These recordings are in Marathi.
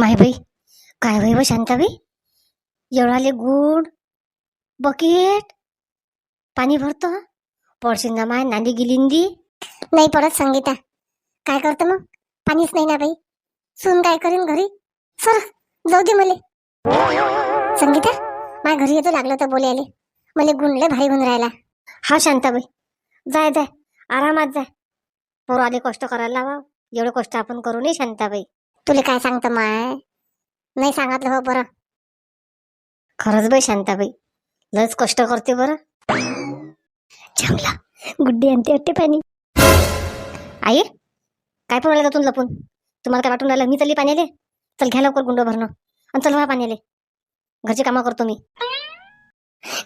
मायबाई काय बाई व शांताबाई? एवढाले good bucket. पाणी भरतो? पडशील ना माय नांदी गिलिंदी नाही पडत संगीता. काय करतो मग? पाणीच नाही ना बाई. सून काय करीन घरी? सर जाऊ दे मले. संगीता माझ्या घरी येतो लागलं तर बोलायले. मले गुंडले भारी गुण राहिला. हा शांताबाई जाय जाय आरामात जाय. पोरं आले कष्ट करायला लावा. एवढं कष्ट आपण करू नये शांताबाई. तुला काय सांगतं माय? नाही सांगितलं हो बरं. खरंच बाई शांताबाई लस कष्ट करते बरं. चांगला गुड्डी आणते वाटते पाणी. आई काय पण का तुला लपून? तुम्हाला काय वाटून राहिलं? मी चालली पाण्याले? चल घ्या लवकर गुंड भरणं. आणि चल व्हा पाण्याले. घरची कामं करतो मी.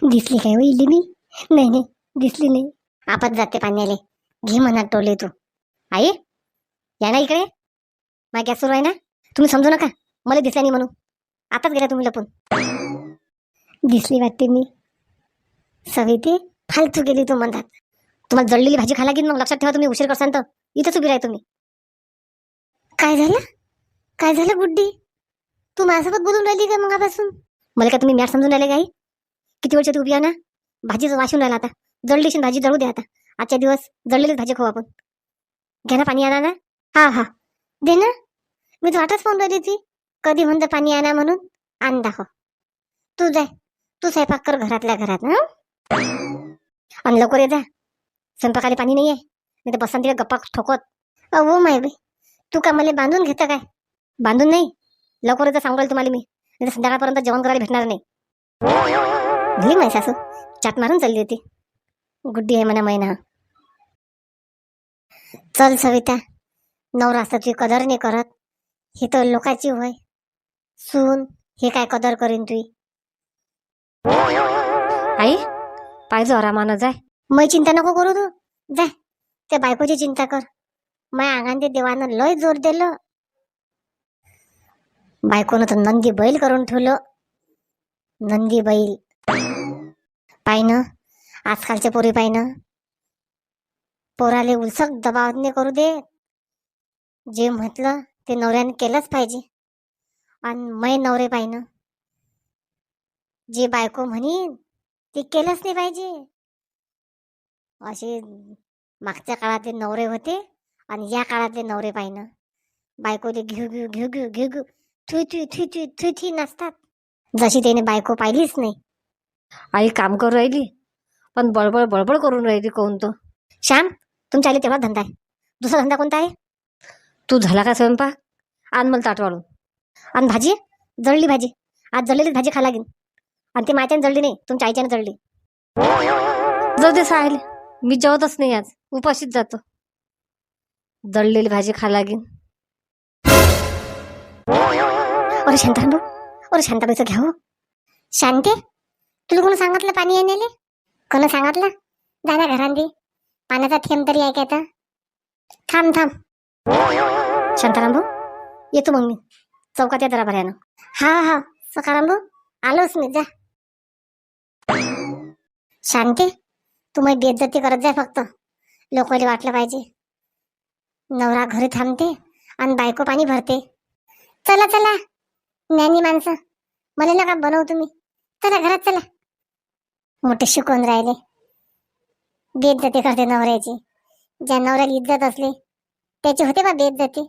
दिसली काय होईली मी? नाही नाही दिसली नाही. आपण जाते पाण्याले. घे म्हणा टोले तू. आई या ना इकडे. माझ्या गॅस सुरू आहे ना? तुम्ही समजू नका. मला दिसल्या नाही म्हणून. आताच गेला तुम्ही लपून. दिसली वाटते मी. सविते फालतू गेली तू म्हणतात तुम्हाला जळलेली भाजी खायला की मग लक्षात ठेवा तुम्ही. उशीर करसान तर. इथंच उभी राहा तुम्ही. काय झालं? काय झालं गुड्डी? तू माझ्यासोबत बोलून राहिली का मगापासून? मला काय तुम्ही मॅट समजून राहिले काही किती वर्षात तू उभी आहे ना? भाजीचं वाशून राहिला आता. जळलीशी भाजी जळू द्या आता. आजच्या दिवस जळलेलीच भाजी खाऊ आपण. घ्या ना पाणी आणा ना. हा हा. दे ना. मी तर वाटच फोन राहिली ती कधी म्हणतं पाणी आणा म्हणून. आण दाखव हो. तू जाय. तू स्वयंपाक कर घरातल्या घरात ना आणि लवकर ये जा. स्वयंपाकाला पाणी नाही आहे नाही तर बसन तिला गप्पा ठोकत. अहो माय तू का मला बांधून घेतं काय? बांधून नाही. लवकर येतं सांगल तुम्हाला मी. नाही तर संध्याकाळपर्यंत जेवण करायला भेटणार नाही. गेली माय सासू. चाट मारून चालली होती. गुड्डी आहे म्हणा मैना. चल सविता. नवरा असता तुझी कदर नाही करत. हे तर लोकाची होय. सून हे काय कदर करीन तुई? आई पाहिजे आरामानं जाय. मै चिंता नको करू तू. जाय त्या बायकोची चिंता कर. मै अंगान ते देवानं लय जोर दिलं. बायकोनं तर नंदी बैल करून ठेवलं. नंदी बैल. पाहिनं आजकालच्या पोरी पाहिनं पोराले उलसक दबाव नाही करू दे जे म्हटलं ते नवऱ्याने केलंच पाहिजे. आणि मै नवरे पाहिनं जे बायको म्हणीन ते केलंच नाही पाहिजे. असे मागच्या काळातले नवरे होते आणि या काळातले नवरे पाहिनं बायकोले घेऊ घेऊ घेऊ घेऊ घेऊ घेऊ Thuy Thuy Thuy Thuy Thuy Thuy नसतात जशी त्याने बायको पाहिलीच नाही. आई काम करू राहिली पण बळबळ बळबळ करून राहिली कोण तो श्याम तुमच्या आले तेव्हा धंदा आहे. दुसरा धंदा कोणता आहे? तू झाला का स्वयंपाक? आण मला ताट वाढून आणि भाजी जळली भाजी. आज जळलेलीच भाजी खा लागेल आणि ती माझ्याने जळली नाही तुमच्या आईच्याने जळली. जाऊ दे साहेल मी जेवतच नाही आज. उपाशीच जातो. जळलेली भाजी खा लागेल अरे शांताराम अरे शांताबाईचं घ्या हो. शांते तुला कोण सांगितलं पाणी येण्याले? कोण सांगितलं? जा घरांदी पाण्याचा थेंब तरी ऐकायचा का थांब थांब. शांताराम भाऊ येतो मग मी. चौकात या जरा हा हा. सकाराम भाऊ आलोच मी. जा. शांती तुम्ही मग करत जा फक्त. लोकांना वाटलं पाहिजे. नवरा घरी थांबते आणि बायको पाणी भरते. चला चला. ज्ञानी माणसं. मला नका बनव तुम्ही. चला घरात चला. मोठे शिकवून राहिले. बेइज्जती करते नवऱ्याची. ज्या नवऱ्याला इज्जत असली त्याची होते बा बेइज्जती.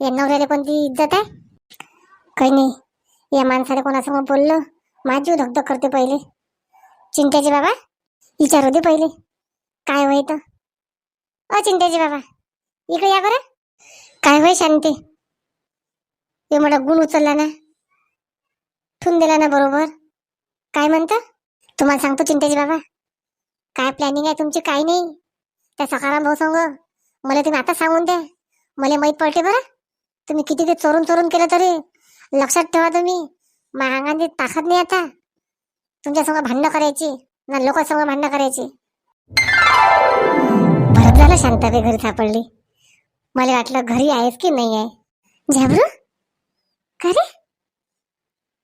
या नवऱ्याला कोणती इज्जत आहे? काही नाही. या माणसाला कोणासमोर बोललं माझी धकधक करते पहिले. चिंट्याचे बाबा विचारू दे पहिले. काय होय तर अ चिंट्याचे बाबा इकडे या बरं. काय होय शांती? हे मला गुण उचलला ना. ठून दिला ना बरोबर. काय म्हणता? तुम्हाला सांगतो चिंट्याचे बाबा. काय प्लॅनिंग आहे तुमची? काय नाही. त्या सकाराम भाऊ सांग मला तुम्ही आता सांगून द्या. मला माहीत पडते बरं. तुम्ही किती ते चोरून चोरून केलं तरी. लक्षात ठेवा तुम्ही. माझ्या अंगाने ताकद नाही आता. तुमच्यासमोर भांडणं करायची. ना लोकांसमोर भांडणं करायची. बरं झालं शांताबाई घरी सापडली. मला वाटलं घरी आहेस की नाही आहे. झाबरू? खरे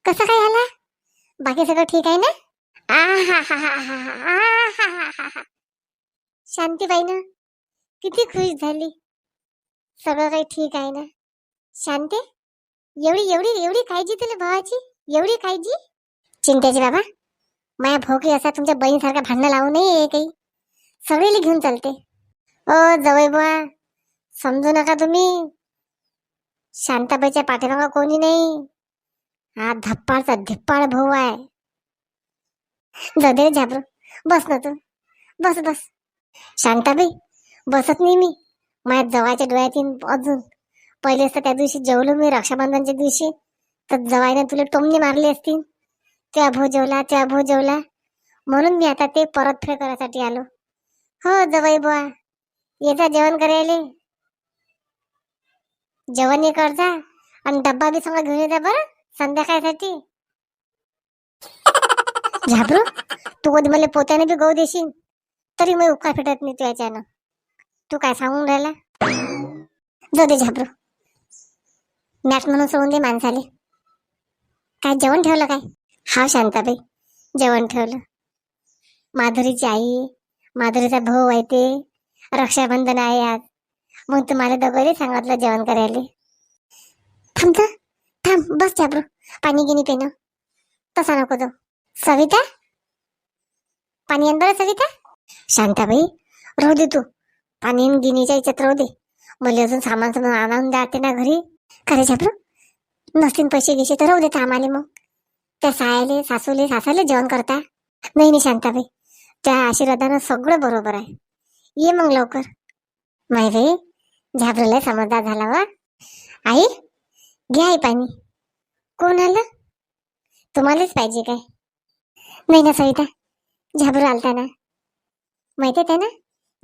कसं काय आला? बाकी सगळं ठीक आहे ना? आ हा हा हा हा हा हा हा शांतीबाई ना किती खुश झाली. सगळं काही ठीक आहे ना? शांते? एवढी एवढी एवढी काळजी तुला भावाची? एवढी काळजी? चिंतेची बाबा माया भोकी असा तुमच्या बहिणीसारखा भांडणं लावू नये काही. सगळीला घेऊन चालते. ओ जवळ बुवा समजू नका तुम्ही. शांताबाईच्या पाठीमागा कोणी नाही. हा धप्पाळचा धिप्पाळ भाऊ आहे. जाऊ दे झाबरू. बस ना तू. बस बस. शांताबाई बसत नाही मी. माझ्या जवाच्या डोळ्यातील अजून. पहिलेच तर त्या दिवशी जेवलो मी रक्षाबंधनच्या दिवशी. तर जवाईने तुला टोमणी मारली असती त्या भो जेवला त्या भो जेवला. म्हणून मी आता ते परतफेड करायसाठी आलो. हो जवाई बुवा. येता जेवण करायले. जेवण हे करजा. आणि डब्बा बी सगळं घेऊन येता बरं संध्याकाळसाठी. झाबरू तू कधी मला पोत्याने बी गहू देशील? तरी मी उका फेटत नाही त्याच्यानं तू काय सांगून राहिला? जाऊ दे झाबरू. मॅच म्हणून सोडून दे माणसाले. काय जेवण ठेवलं काय? हा शांताबाई जेवण ठेवलं. माधुरीची आई माधुरीचा भाऊ आहे ते. रक्षाबंधन आहे आज. मग तुम्हाला दोघंही सांगितलं जेवण करायला. थांब तर थांब बस झाबरू. पाणी गिनी पेन तसा नको तो सविता? पाणी आण बरं सविता? शांताबाई राहू दे तू. आणि गिनीच्या याच्यात राहू दे. मला अजून सामान सामान आणून जाते ना घरी. खरे झापरू नसतील पैसे घेशे तर राहू देत आम्हाला मग. त्या सायाले सासूले सासाले जेवण करता. नाही नाही शांताबाई. त्या आशीर्वादानं सगळं बरोबर आहे. ये मग लवकर. माहिती आहे झाबरूला समजदार झाला वा. आई घ्या आई पाणी. कोण आलं? तुम्हालाच पाहिजे काय? नाही ना सविता झाबरू आलता ना. माहिती आहे ना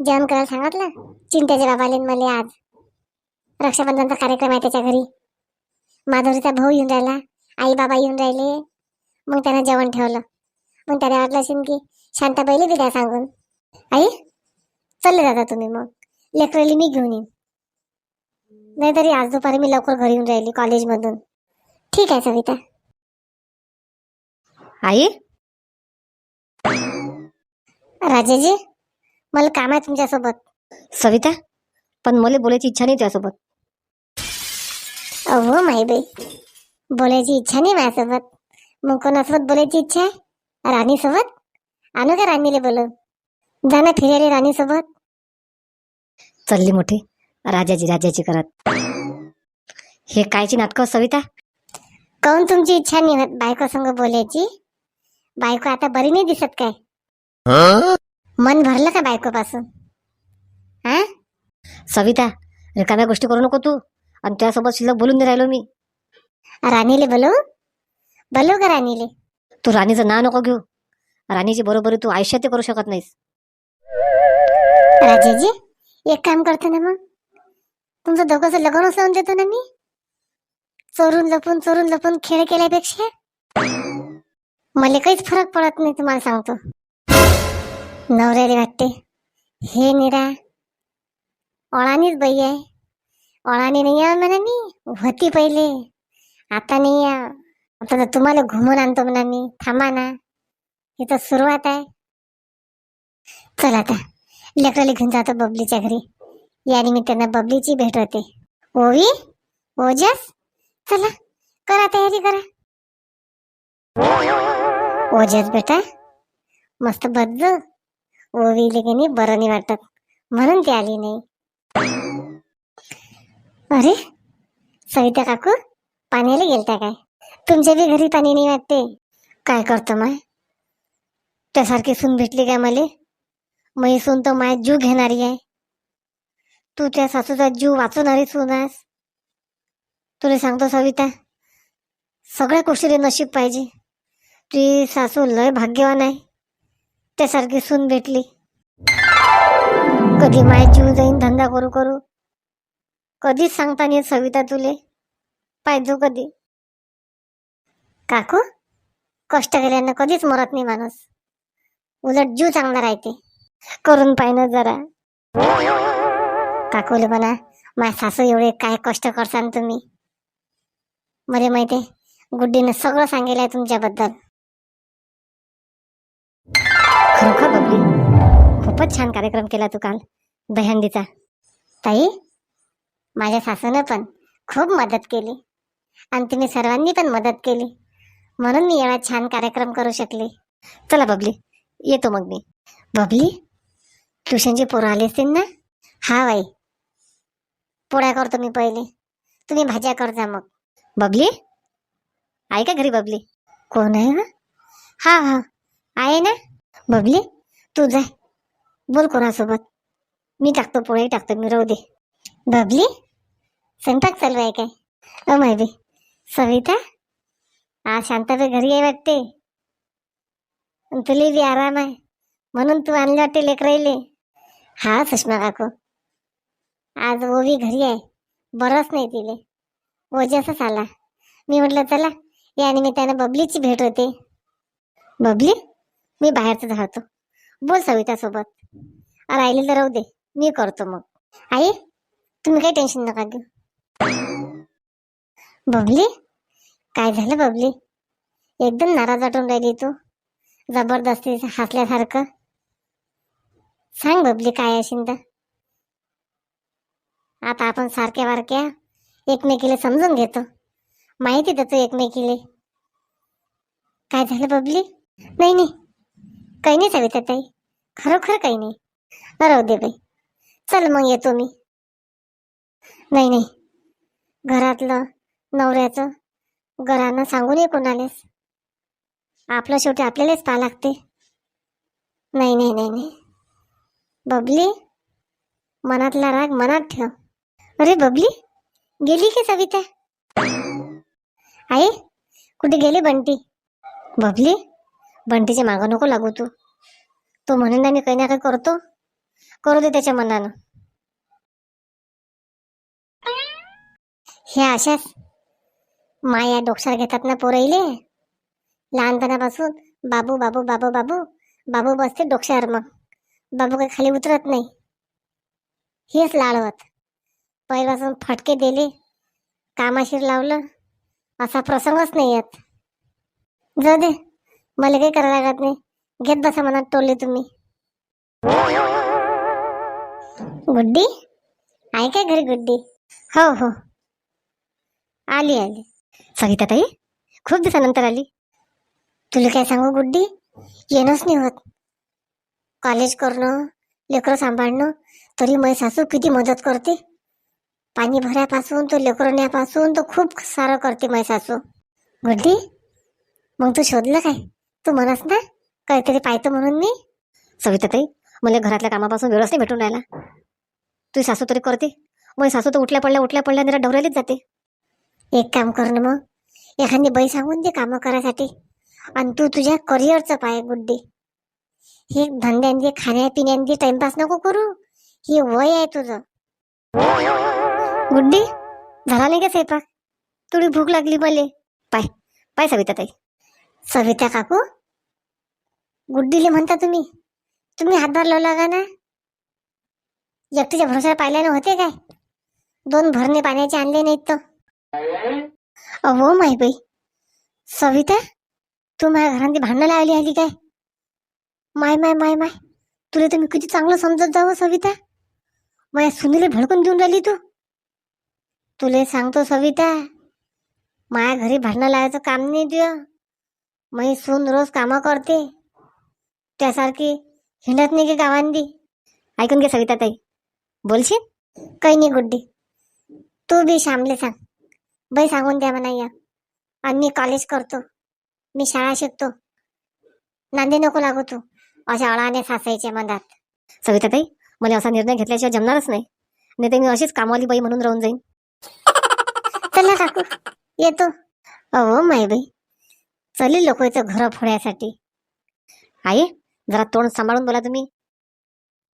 जेवण करायला सांगितलं? चिंट्याच्या बाबाले न मला आज. रक्षाबंधनचा कार्यक्रम आहे त्याच्या घरी. माधुरीचा भाऊ येऊन राहिला. आई बाबा येऊन राहिले. मग त्यानं जेवण ठेवलं. मग त्याने वाटलं असेल की शांताबाईला बी द्या सांगून. आई चालले जाता तुम्ही मग. लेकरली मी घेऊन येईन. नाहीतरी आज दुपारी मी लवकर घरी येऊन राहिली कॉलेजमधून. ठीक आहे सविता. आई? राजाजी? मला काम आहे तुमच्यासोबत. सविता पण मला बोलायची इच्छा नाही त्यासोबत. अहो माई बाई बोलायची इच्छा नाही माझ्यासोबत. मग कोणासोबत बोलायची इच्छा आहे? राणीसोबत? आणू का राणीले बोलव जा ना फिरायला राणीसोबत. चालली मोठी राजाची राजाची करत. हे कायची नाटकं सविता? काऊन तुमची इच्छा नाही होत बायको संग बोलायची? बायको आता बरी नाही दिसत काय? मन भरलं का बायको पासून हा सविता रिकाम्या गोष्टी करू नको तू. आणि त्यासोबत शिल्लक बोलून नाही राहिलो मी. राणीले बोलवू. बोलवू का राणीले. तू राणीचं नाव नको घेऊ. राणीची बरोबरी तू आयुष्यात ते करू शकत नाहीस. राजाजी एक काम करतो ना मग. तुमचं दोघंच लग्न लावून देतो ना मी. चोरून लपून चोरून लपून खेळ केल्यापेक्षा. मला काहीच फरक पडत नाही तुम्हाला सांगतो. नवऱ्याला वाटते. हे निरा ओळानीच बाई आहे. ओळानी नाही आहे म्हणा मी. होती पहिले. आता नाही या आता तर तुम्हाला घुमून आणतो म्हणा मी. थांबा ना. ही तर सुरुवात आहे. चला आता. लेकराला घेऊन जातो बबलीच्या घरी. या निमित्तानं बबलीची भेट होते. ओवी? ओजस? चला. करा तयारी करा. ओजस बेटा. मस्त बदल ओवीले की नाही बरं नाही वाटत. म्हणून ती आली नाही. अरे सविता काकू पाण्याला गेलता काय? तुमच्या बी घरी पाणी नाही वाटते. काय करतो माय? त्यासारखी सून भेटली काय मले? मी सून तर माय जीव घेणारी आहे. तू त्या सासूचा जीव वाचवणारी सून आहेस. तुला सांगतो सविता सगळ्या गोष्टीला नशीब पाहिजे. तुझी सासू लय भाग्यवान आहे. त्यासारखी सून भेटली. कधी माय जीव जाईन धंदा करू करू. कधीच सांगता नाही सविता तुले. पाहिजो कधी. काकू कष्ट केल्यानं कधीच मरत नाही माणूस. उलट जीव चांगला राहते. करून पाहिनं जरा. काकूले म्हणा माझ्या सासू एवढे काय कष्ट करसान तुम्ही? मला माहिती गुड्डीनं सगळं सांगितलं आहे तुमच्याबद्दल. खरोखर बबली खूपच छान कार्यक्रम केला तू काल दहंडीचा ताई माझ्या सासूनं पण खूप मदत केली. आणि तुम्ही सर्वांनी पण मदत केली. म्हणून मी एवढा छान कार्यक्रम करू शकले. चला बबली येतो मग मी. बबली ट्युशनची पोरं आले असतील ना? हा बाई. पोळ्या करतो मी पहिले. तुम्ही भाज्या करजा मग. बबली? आहे का घरी बबली? कोण आहे हा? हा हा. आहे ना? बबली तू जाय बोल कोणासोबत. मी टाकतो पोळ्याही टाकतो मी राहू दे. बबली स्वयंपाक चालू आहे काय? अ माहिती सविता आज शांताबाई घरी आहे वाटते? अन तुला बी आराम आहे. म्हणून तू आणले वाटते लेकराईले. हा सुषमा काकू. आज ओवी घरी आहे. बरंच नाही तिले. ओजासच आला. मी म्हटलं चला या निमित्तानं बबलीची भेट होते. बबली मी बाहेरचं राहतो बोल सविता सोबत राहिले तर राहू दे. मी करतो मग. आई तुम्ही काही टेन्शन नका घेऊ. बबली काय झालं बबली? एकदम नाराज वाटून राहिली तू. जबरदस्ती हसल्यासारखं. सांग बबली काय असेल तर आता आपण सारख्या वारक्या एकमेकीला समजून घेतो. माहिती देतो एकमेकीला. काय झालं बबली? नाही नाही. काही नाही सविता ताई. खरोखर काही नाही. राहू दे बाई. चल मग येतो मी. नाही नाही. घरातलं नवऱ्याचं घरानं सांगू नये कोणालाच. आपलं शेवटी आपल्यालाच पहा लागते. नाही नाही नाही नाही. बबली मनातला राग मनात ठेव. अरे बबली गेली की सविता? आई कुठे गेली बंटी? बबली? बंटीचे मागं नको लागू तू. तो म्हणून ना मी काही ना काही करतो. करू दे त्याच्या मनानं. हे अशाच माया डोक्षार घेतात ना पोरईले लहानपणापासून बाबू बाबू बाबू बाबू बाबू बसते डोक्यावर मग. बाबू काही खाली उतरत नाही. हेच लाळवत. पहिल्यापासून फटके दिले कामाशीर लावलं. असा प्रसंगच नाही येत. जाऊ दे. मला काही करायला लागत नाही. घेत बसा मनात टोलले तुम्ही. गुड्डी? आहे काय घरी गुड्डी? हो हो. आली आली. सविता ताई खूप दिवसानंतर आली. तुला काय सांगू गुड्डी? येणंच नाही होत. कॉलेज करणं लेकरं सांभाळणं तरी माझी सासू किती मदत करते. पाणी भरायपासून तो लेकरं नेण्यापासून तो खूप सारं करते माझी सासू. गुड्डी मग तू शोधलं काय? तू म्हणस ना. काहीतरी पाहतो म्हणून मी. सविता ताई मला घरातल्या कामापासून वेळच नाही भेटून राहिला. तू सासू तरी करते. मग सासू तर उठल्या पडल्या उठल्या पडल्या निरा डवरायलीच जाते. एक काम कर ना मग. एखादी बाई सांगून दे कामं करायसाठी. आणि तू तुझ्या करिअरचं पाय गुड्डी हे धंद्यांचे खाण्यापिण्यांचे टाइमपास नको करू. हे वय आहे तुझं. गुड्डी झाला नाही का स्वयंपाक? थोडी भूक लागली मले. पाय पाय सविता ताई सविता काकू गुड्डीले म्हणता तुम्ही. तुम्ही हातभार लावला का ना. एकटीच्या भरोसा पाहिल्यानं होते काय? दोन भरणे पाण्याचे आणले नाहीत तर. अहो माय बाई सविता तू माझ्या घरांची भांडणं लावली आली काय? माय माय माय माय. तुला तर मी किती चांगलं समजत जावं सविता. माझ्या सुनीले भडकून देऊन राहिली तू. तुले सांगतो सविता. माया घरी भांडणं लावायचं काम नाही तुझं मी सून रोज कामं करते. त्यासारखी हिंडत नाही की गावांदी ऐकून घे सविता ताई बोलशील? काही नाही गुड्डी. तू बी श्यामले सांग. बाई सांगून द्या म्हणा या. आणि मी कॉलेज करतो. मी शाळा शिकतो. नांदे नको लागू तू. अशा अळाने सासायचे मनात. सविता ताई मला असा निर्णय घेतल्याशिवाय जमणारच नाही. नाही तर मी अशीच कामवाली बाई म्हणून राहून जाईन. चला काकू. येतो. अहो माय बाई. चली इथं घर फोड्यासाठी. आई जरा तोंड सांभाळून बोला तुम्ही.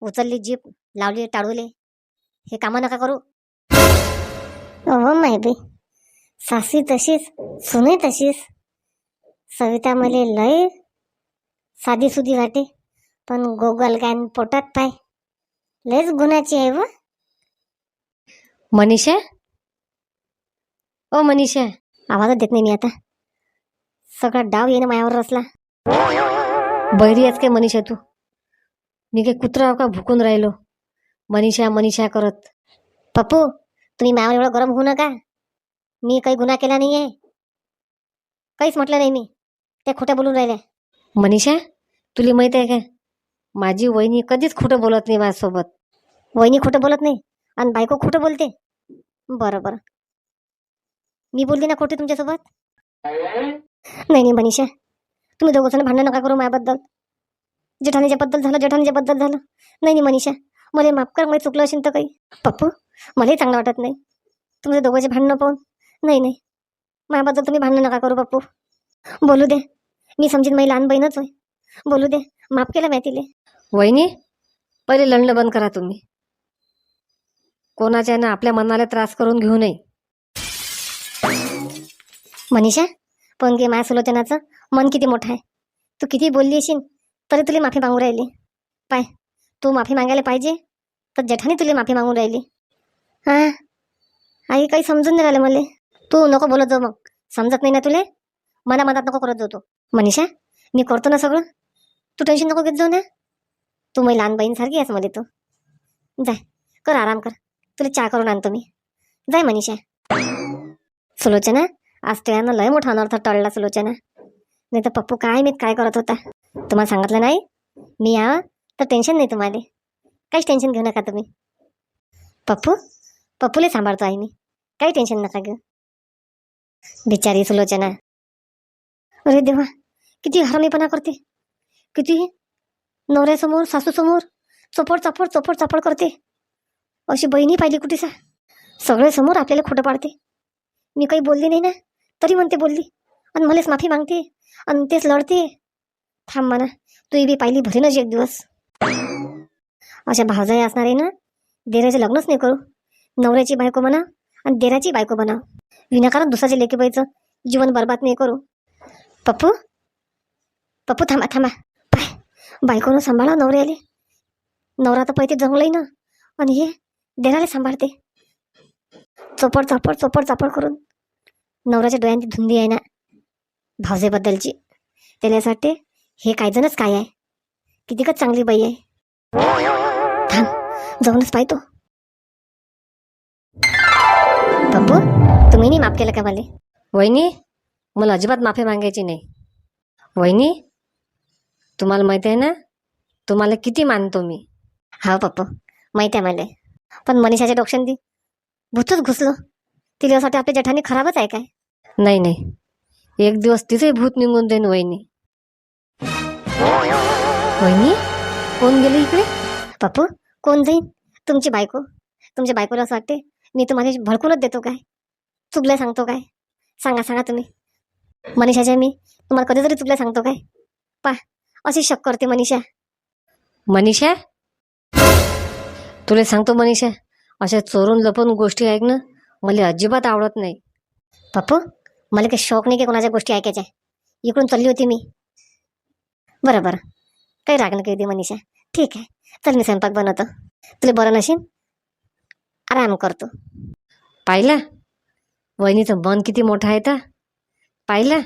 उचलली जीप लावली टाळूले. हे कामं नका करू. अहो माय बाई. सासी तशीच सुने तशीच. सविता मले लय साधी सुधी वाटे पण गोगल गायन पोटात पाय. लयच गुणाची आहे व. मनीषा? ओ मनीषा. आवाजच देत नाही मी आता. सगळा डाव येणं मायावर रचला. बहिरी आहेस काय मनीषा तू? मी काय कुत्रा हो का भुकून राहिलो? मनीषा मनीषा करत. पप्पू तुम्ही मायावर एवढं गरम होऊ नका. मी काही गुन्हा केला नाही आहे काहीच म्हटलं नाही मी. त्या खोट्या बोलून राहिल्या. मनीषा तुला माहीत आहे का? माझी वहिनी कधीच खोटं बोलत नाही माझ्यासोबत. वहिनी खोटं बोलत नाही आणि बायको खोटं बोलते. बरं बरं. मी बोलली ना खोटे तुमच्यासोबत? नाही नाही मनीषा. तुम्ही दोघं जण भांडण नका करू माझ्याबद्दल जेठानीच्या बद्दल झालं जेठानीच्या बद्दल झालं. नाही नाही मनीषा मला माफ कर मला चुकलं असेल तर काही. पप्पू मलाही चांगलं वाटत नाही. तुमच्या दोघांचे भांडणं पाहून. नाही नाही. माझ्याबद्दल तुम्ही भांडणं नका करू पप्पू. बोलू दे. मी समजीन माझी लहान बहीणच होय बोलू दे. माफ केलं मी तिले वहिनी पहिले लढणं बंद करा तुम्ही. कोणाच्या ना आपल्या मनाला त्रास करून घेऊ नये. मनीषा पण घे माझ्या सुलोचनाचं मन किती मोठं आहे. तू किती बोलली असेल तरी तुला माफी मागून राहिली. पाय तू माफी मागायला पाहिजे तर जेठाने तुला माफी मागून राहिली. हां आई काही समजून नाही राहिलं मला. तू नको बोलत जाऊ मग. समजत नाही ना तुले? मना मनात नको करत जाऊ तू. मनीषा मी करतो ना सगळं. तू टेन्शन नको घेत जाऊ ना. तू मग लहान बहीणसारखी आहेस मध्ये तू. जाय कर आराम कर. तुला चहा करून आणतो मी. जाय मनीषा. सुलोचना आज त्यानं लय मोठा अनर्थ टळला सुलोचना. नाही तर पप्पू काय मी काय करत होता. तुम्हाला सांगितलं नाही? मी या तर टेन्शन नाही तुम्हाला. काहीच टेन्शन घेऊ नका तुम्ही. पप्पू? पप्पूला सांभाळतो आहे मी. काही टेन्शन नका घेऊ. बिचारी सुलोचना. अरे देवा किती हरमीपणा करते. किती नवऱ्यासमोर सासूसमोर चोपड चापड चोपड चापड करते. अशी बहिणी पाहिली कुठे सा सगळे समोर आपल्याला खोटं पाडते. मी काही बोलली नाही ना? तरी म्हणते बोलली. आणि मलाच माफी मागते. आणि तेच लढते. थांब म्हणा तू बी पाहिली भरीनच एक दिवस. अशा भावजाई असणार आहे ना? देराचं लग्नच नाही करू. नवऱ्याची बायको म्हणा आणि देराची बायको म्हणा विनाकारण दुसऱ्याचे लेकीबाईचं जीवन बर्बाद नाही करू. पप्पू? पप्पू थांबा थांबा. पाय. बायकोनं सांभाळा नवऱ्याले. नवरा तर पैसे जमलंय ना. आणि हे देराले सांभाळते. चोपड चापड चोपड चापड करून. नवऱ्याच्या डोळ्यांची धुंदी आहे ना. भावजेबद्दलची त्याला असं वाटते हे काय जणच काय आहे? कितीकच चांगली बाई आहे. थांब जाऊनच पाहतो. पप्पू तुम्ही नाही माफ केलं का मला? वहिनी मला अजिबात माफी मागायची नाही. वहिनी तुम्हाला माहिती आहे ना तुम्हाला किती मानतो मी. हा पप्पू माहिती आहे मला. पण मनीषाच्या डोक्यात ती भूतच घुसलो. तिला असं वाटतं आपल्या जेठाने खराबच आहे काय? नाही नाही. एक दिवस तिचे भूत निघून देईन वहिनी. वहिनी कोण गेले इकडे? पप्पू कोण जाईन? तुमची बायको. तुमच्या बायकोला असं वाटते मी तुम्हाला भडकूनच देतो काय? चुकल्या सांगतो काय? सांगा सांगा तुम्ही. मनीषाच्या मी तुम्हाला कधीतरी चुकल्या सांगतो काय? पा अशी शक करते मनीषा. मनीषा? तुला सांगतो मनीषा अशा चोरून लपून गोष्टी ऐकणं मला अजिबात आवडत नाही. पप्पू मला काही शौक नाही की कोणाच्या गोष्टी ऐकायच्या. इकडून चालली होती मी. बरं बरं. काही राग नाही दे मनीषा. ठीक आहे. चल मी स्वयंपाक बनवतो. तुला बरं नशीन आराम करतो. पाहिला? वहिनीचं मन किती मोठं आहे तर? पाहिला?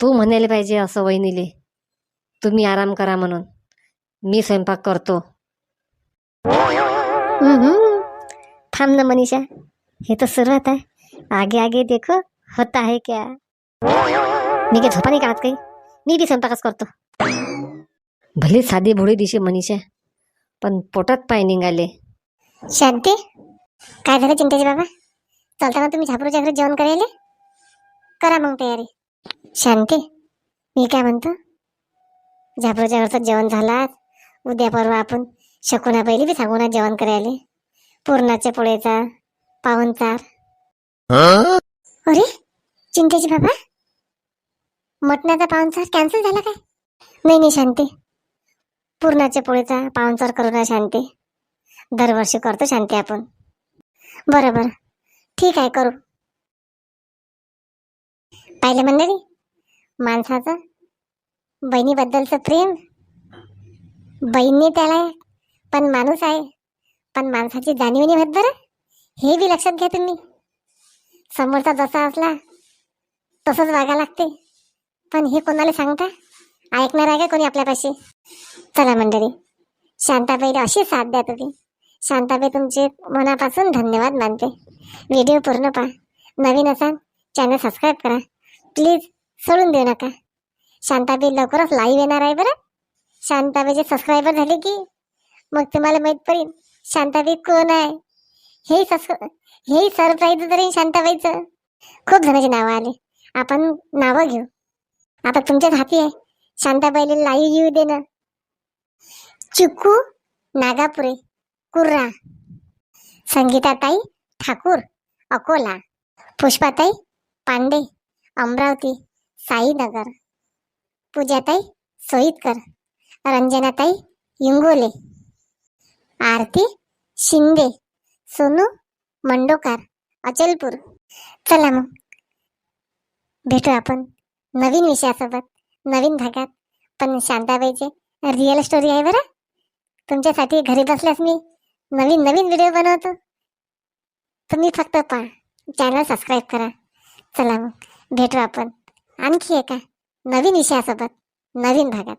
तू म्हणायला पाहिजे असं वहिनीले. तुम्ही आराम करा म्हणून. मी स्वयंपाक करतो. थांब ना मनीषा. हे तर सुरुवात आहे. आगे आगे देखो. होता है क्या? मी काय झोपा नाही काढत काही? मी बी स्वयंपाकच करतो. भले साधी भोळी दिशे मनीषा पण पोटात पाय निघाले. शांती काय झालं चिंतेचे बाबा? चालताना तुम्ही झापरूच्या घरी जेवण करायले करा मग तयारी. शांती मी काय म्हणतो? झापरूच्या घरचं जेवण झाला उद्या परवा आपण शकुना पहिली बी सांगू ना जेवण करायले पुरणाच्या पोळ्याचा पावनचार अरे चिंतेची बाबा? मटणाचा पाहुणचार कॅन्सल झाला काय? नाही नाही शांती. पुरणाच्या पोळीचा पाहुणचार करू ना शांती. दरवर्षी करतो शांती आपण. बरं बरं. ठीक आहे करू. पाहिलं मंडळी? माणसाचं बहिणीबद्दलचं प्रेम. बहिणी त्याला पण माणूस आहे. पण माणसाची जाणीव नाही होत बरं. हे बी लक्षात घ्या तुम्ही. समोरचा जसा असला तसंच वागा लागते. पण हे कोणाला सांगता? ऐकणार आहे का कोणी आपल्यापाशी? चला मंडळी शांताबाईला अशी साथ द्या तुम्ही. शांताबाई तुमचे मनापासून धन्यवाद मानते. व्हिडिओ पूर्ण पहा. नवीन असाल चॅनल सबस्क्राईब करा. प्लीज सोडून देऊ नका. शांताबाई लवकरच लाईव्ह येणार आहे बरं. शांताबाईचे सबस्क्रायबर झाले की मग तुम्हाला माहीत पडेल शांताबाई कोण आहे? हे सबस्क्रा हे सरप्राईज तरी शांताबाईचं खूप जणांचे नावं आले. आपण नावं घेऊ. आता तुमच्याच हाती आहे. शांताबाईला लाईव्ह येऊ देणं चिकू नागापुरे कुर्रा संगीताताई ठाकूर अकोला पुष्पाताई पांडे अमरावती साईनगर पूजाताई सोईतकर रंजनाताई इंगोले आरती शिंदे सोनू मंडोकार अचलपूर. चला मग. भेटू आपण. नवीन विषयासोबत नवीन भागात. पण शांताबाईचे रिअल स्टोरी आहे बरं. तुमच्यासाठी घरी बसल्यास मी नवीन नवीन व्हिडिओ बनवतो. तुम्ही फक्त पहा. चॅनल सबस्क्राईब करा. चला मग भेटू आपण. आणखी एका नवीन विषयासोबत नवीन भागात.